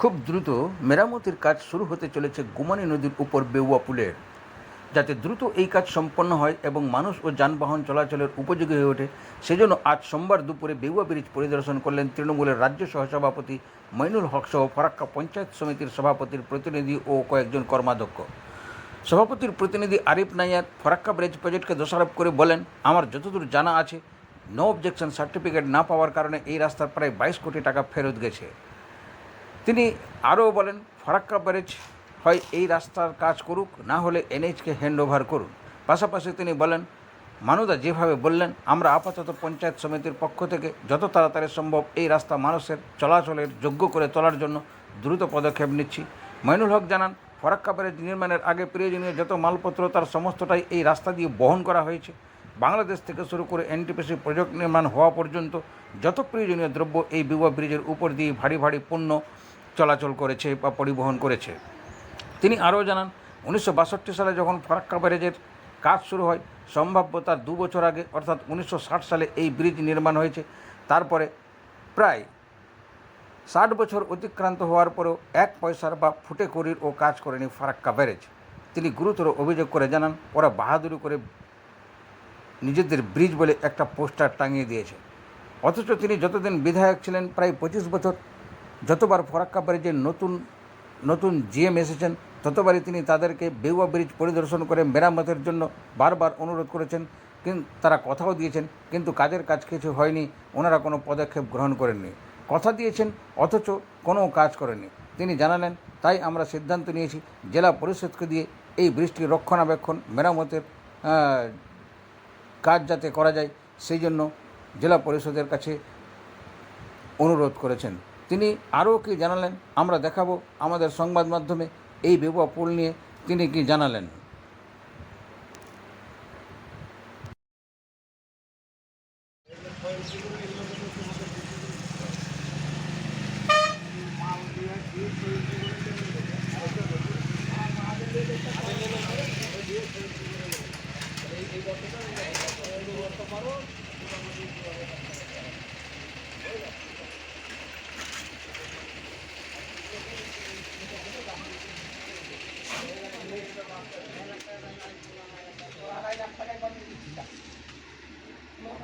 খুব দ্রুত মেরামতির কাজ শুরু হতে চলেছে গুমানি নদীর উপর বেউয়া পুলের যাতে দ্রুত এই কাজ সম্পন্ন হয় এবং মানুষ ও যানবাহন চলাচলের উপযোগী হয়ে ওঠে, সেজন্য আজ সোমবার দুপুরে বেউয়া ব্রিজ পরিদর্শন করলেন তৃণমূলের রাজ্য সহসভাপতি মইনুল হক সহ ফরাক্কা পঞ্চায়েত সমিতির সভাপতির প্রতিনিধি ও কয়েকজন কর্মাধ্যক্ষ। সভাপতির প্রতিনিধি আরিফ নাইয়ার ফরাক্কা ব্রিজ প্রজেক্টকে দোষারোপ করে বলেন, আমার যতদূর জানা আছে নো অবজেকশন সার্টিফিকেট না পাওয়ার কারণে এই রাস্তার প্রায় বাইশ কোটি টাকা ফেরত গেছে। তিনি আরও বলেন, ফারাক্কা ব্যারেজ হয় এই রাস্তার কাজ করুক, না হলে এনএইচকে হ্যান্ড ওভার করুন। পাশাপাশি তিনি বলেন, মানুদা যেভাবে বললেন, আমরা আপাতত পঞ্চায়েত সমিতির পক্ষ থেকে যত তাড়াতাড়ি সম্ভব এই রাস্তা মানুষের চলাচলের যোগ্য করে তোলার জন্য দ্রুত পদক্ষেপ নিচ্ছি। মইনুল হক জানান, ফরাক্কা ব্যারেজ নির্মাণের আগে প্রয়োজনীয় যত মালপত্র, তার সমস্তটাই এই রাস্তা দিয়ে বহন করা হয়েছে। বাংলাদেশ থেকে শুরু করে এনটিপিসি প্রজেক্ট নির্মাণ হওয়া পর্যন্ত যত প্রয়োজনীয় দ্রব্য এই বিবাহ ব্রিজের উপর দিয়ে ভারী ভারী পণ্য চলাচল করেছে বা পরিবহন করেছে। তিনি আরও জানান, উনিশশো বাষট্টি সালে যখন ফারাক্কা ব্যারেজের কাজ শুরু হয়, সম্ভাব্য তার দু বছর আগে, অর্থাৎ উনিশশো ষাট সালে এই ব্রিজ নির্মাণ হয়েছে। তারপরে প্রায় ষাট বছর অতিক্রান্ত হওয়ার পরেও এক পয়সার বা ফুটে করির ও কাজ করেনি ফারাক্কা ব্যারেজ। তিনি গুরুতর অভিযোগ করে জানান, ওরা বাহাদুরি করে নিজেদের ব্রিজ বলে একটা পোস্টার টাঙিয়ে দিয়েছে। অথচ তিনি যতদিন বিধায়ক ছিলেন, প্রায় পঁচিশ বছর যতবার ফরাক্কা ব্রিজের নতুন নতুন জিএম এসেছেন, ততবারই তিনি তাদেরকে বেউয়া ব্রিজ পরিদর্শন করে মেরামতের জন্য বারবার অনুরোধ করেছেন কিন্তু তারা কথাও দিয়েছেন, কিন্তু কাজের কাজ কিছু হয়নি, ওনারা কোনো পদক্ষেপ গ্রহণ করেননি। কথা দিয়েছেন, অথচ কোনো কাজ করেননি। তিনি জানালেন, তাই আমরা সিদ্ধান্ত নিয়েছি, জেলা পরিষদকে দিয়ে এই ব্রিজটির রক্ষণাবেক্ষণ, মেরামতের কাজ যাতে করা যায়, সেই জন্য জেলা পরিষদের কাছে অনুরোধ করেছেন। তিনি আরও কি জানালেন? আমরা দেখাবো আমাদের সংবাদ মাধ্যমে এই বেবুয়া পুল নিয়ে তিনি কি জানালেন।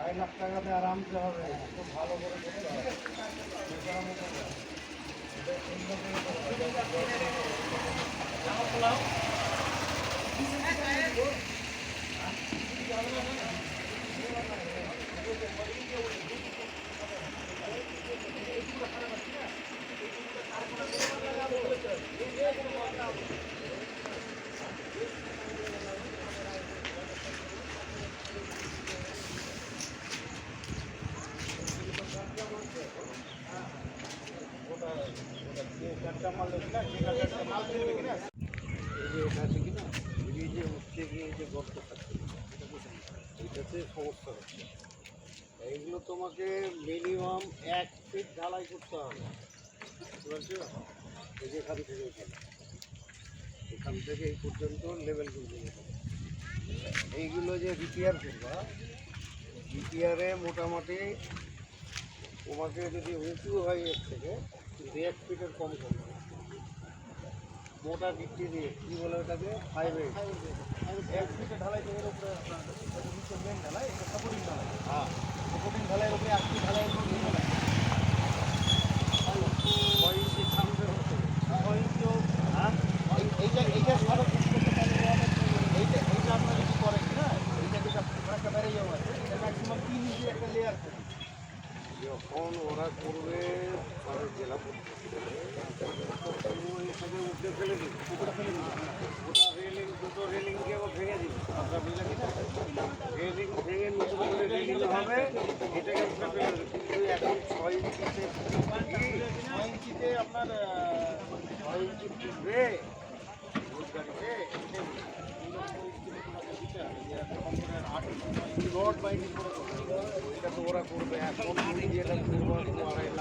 আড়াই লাখ টাকাতে আরামসে হবে। খুব ভালো করে করতে হবে। মাল দেবে না ঠিক আছে একটা মাল ফেলবে কিনা এই যে এটা আছে কিনা এই যে উঠতে গিয়ে যে গর্ত থাকছে এটা বুঝলেন এটাতে সমস্যা হচ্ছে এইগুলো তোমাকে মিনিমাম এক ফিট ঢালাই করতে হবে। এই যে এখান থেকে এখানে এখান থেকে এই পর্যন্ত লেভেল করবে এইগুলো যে রিপেয়ার করবা রিপেয়ারে মোটামুটি তোমাকে যদি উঁচু হয় এর থেকে কিন্তু এক ফিটের কম করবে মোটা ভিত্তি দিয়ে কী বলে ওটাকে? হাইওয়ে এক ফিটে ঢালাই তোমার উপরে নিচে মেন ঢালাই এটা সাপোর্টিং ঢালাই হ্যাঁ সাপোর্টিং ঢালাইয়ের উপরে এক ফিট ঢালাইয়ের উপরে মেন ঢালাই ছয় ইঞ্চি সামনে হচ্ছে ছয় ইঞ্চি হ্যাঁ এই- এইটা এইটা সারা ফিট করতে পারলে এইটা এইটা আপনারা যদি করেন না এইটা যেটা একটা বেড়ে যাওয়া আছে এটা ম্যাক্সিমাম তিন ইঞ্চি একটা লেয়ার থাকে যখন ওরা করবে, তাদের জেলা উঠে ফেলে দিবে ওটা রেলিং দুটো রেলিং দিয়ে ভেঙে দিবে আপনার বুঝলেন কি না রেলিং ভেঙে নতুন করে রেলিং হবে এটাকে উঠে কিন্তু এখন ছয় ইঞ্চিতে ছয় ইঞ্চিতে আপনার ছয় ইঞ্চি ঢুকবে রোড ನೋಟ್ ಬೈಂಡ್ ನೂರ ಕೂಡಬೇಕು ಎಲ್ಲ ಕುಟುಂಬ ಎಲ್ಲ